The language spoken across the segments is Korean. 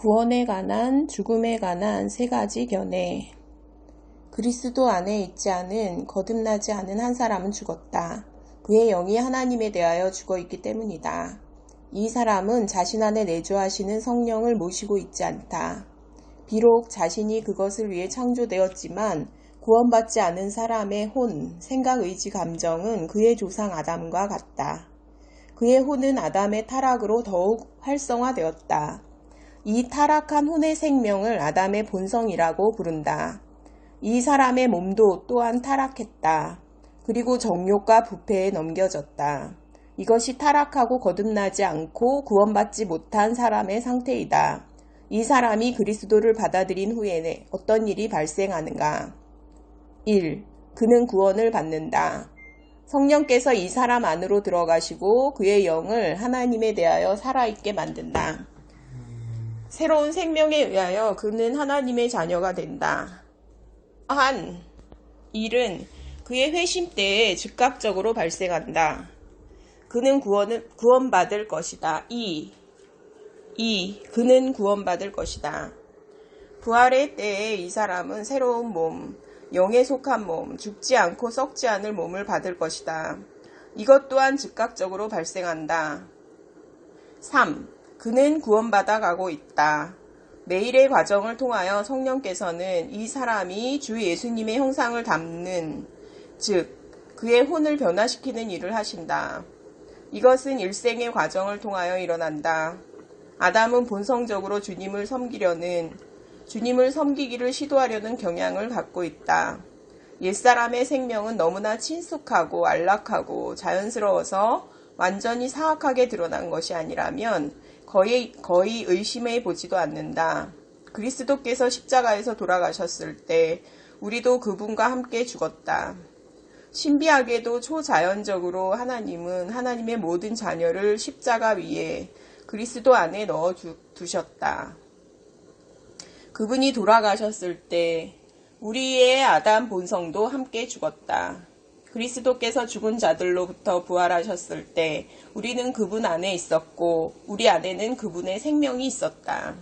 구원에 관한, 죽음에 관한 세 가지 견해. 그리스도 안에 있지 않은, 거듭나지 않은 한 사람은 죽었다. 그의 영이 하나님에 대하여 죽어 있기 때문이다. 이 사람은 자신 안에 내주하시는 성령을 모시고 있지 않다. 비록 자신이 그것을 위해 창조되었지만 구원받지 않은 사람의 혼, 생각, 의지, 감정은 그의 조상 아담과 같다. 그의 혼은 아담의 타락으로 더욱 활성화되었다. 이 타락한 혼의 생명을 아담의 본성이라고 부른다. 이 사람의 몸도 또한 타락했다. 그리고 정욕과 부패에 넘겨졌다. 이것이 타락하고 거듭나지 않고 구원받지 못한 사람의 상태이다. 이 사람이 그리스도를 받아들인 후에는 어떤 일이 발생하는가? 1. 그는 구원을 받는다. 성령께서 이 사람 안으로 들어가시고 그의 영을 하나님에 대하여 살아있게 만든다. 새로운 생명에 의하여 그는 하나님의 자녀가 된다. 한 일은 그의 회심 때에 즉각적으로 발생한다. 그는 구원을, 구원받을 것이다. 2. 2. 그는 구원받을 것이다. 부활의 때에 이 사람은 새로운 몸, 영에 속한 몸, 죽지 않고 썩지 않을 몸을 받을 것이다. 이것 또한 즉각적으로 발생한다. 3. 그는 구원받아 가고 있다. 매일의 과정을 통하여 성령께서는 이 사람이 주 예수님의 형상을 담는, 즉, 그의 혼을 변화시키는 일을 하신다. 이것은 일생의 과정을 통하여 일어난다. 아담은 본성적으로 주님을 섬기려는, 주님을 섬기기를 시도하려는 경향을 갖고 있다. 옛사람의 생명은 너무나 친숙하고 안락하고 자연스러워서 완전히 사악하게 드러난 것이 아니라면 거의, 거의 의심해 보지도 않는다. 그리스도께서 십자가에서 돌아가셨을 때 우리도 그분과 함께 죽었다. 신비하게도 초자연적으로 하나님은 하나님의 모든 자녀를 십자가 위에 그리스도 안에 넣어 두셨다. 그분이 돌아가셨을 때 우리의 아담 본성도 함께 죽었다. 그리스도께서 죽은 자들로부터 부활하셨을 때 우리는 그분 안에 있었고 우리 안에는 그분의 생명이 있었다.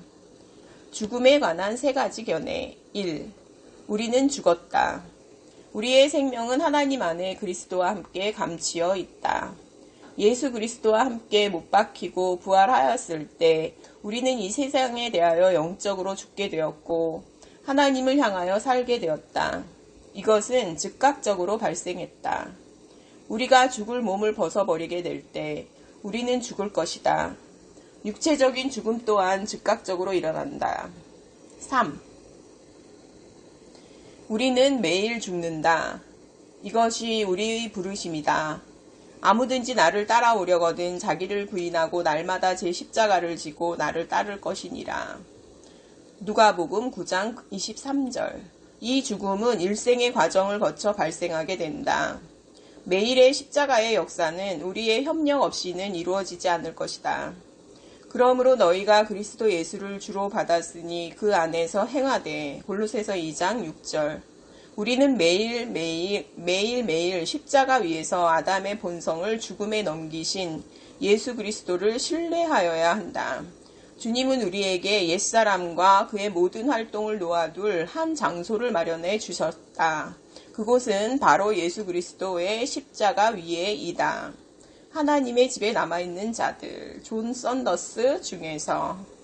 죽음에 관한 세 가지 견해. 1. 우리는 죽었다. 우리의 생명은 하나님 안에 그리스도와 함께 감치어 있다. 예수 그리스도와 함께 못 박히고 부활하였을 때 우리는 이 세상에 대하여 영적으로 죽게 되었고 하나님을 향하여 살게 되었다. 이것은 즉각적으로 발생했다. 우리가 죽을 몸을 벗어버리게 될 때 우리는 죽을 것이다. 육체적인 죽음 또한 즉각적으로 일어난다. 3. 우리는 매일 죽는다. 이것이 우리의 부르심이다. 아무든지 나를 따라오려거든 자기를 부인하고 날마다 제 십자가를 지고 나를 따를 것이니라. 누가복음 9장 23절 이 죽음은 일생의 과정을 거쳐 발생하게 된다. 매일의 십자가의 역사는 우리의 협력 없이는 이루어지지 않을 것이다. 그러므로 너희가 그리스도 예수를 주로 받았으니 그 안에서 행하되 골로새서 2장 6절 우리는 매일 매일 매일 매일 십자가 위에서 아담의 본성을 죽음에 넘기신 예수 그리스도를 신뢰하여야 한다. 주님은 우리에게 옛사람과 그의 모든 활동을 놓아둘 한 장소를 마련해 주셨다. 그곳은 바로 예수 그리스도의 십자가 위에이다. 하나님의 집에 남아있는 자들, 존 썬더스 중에서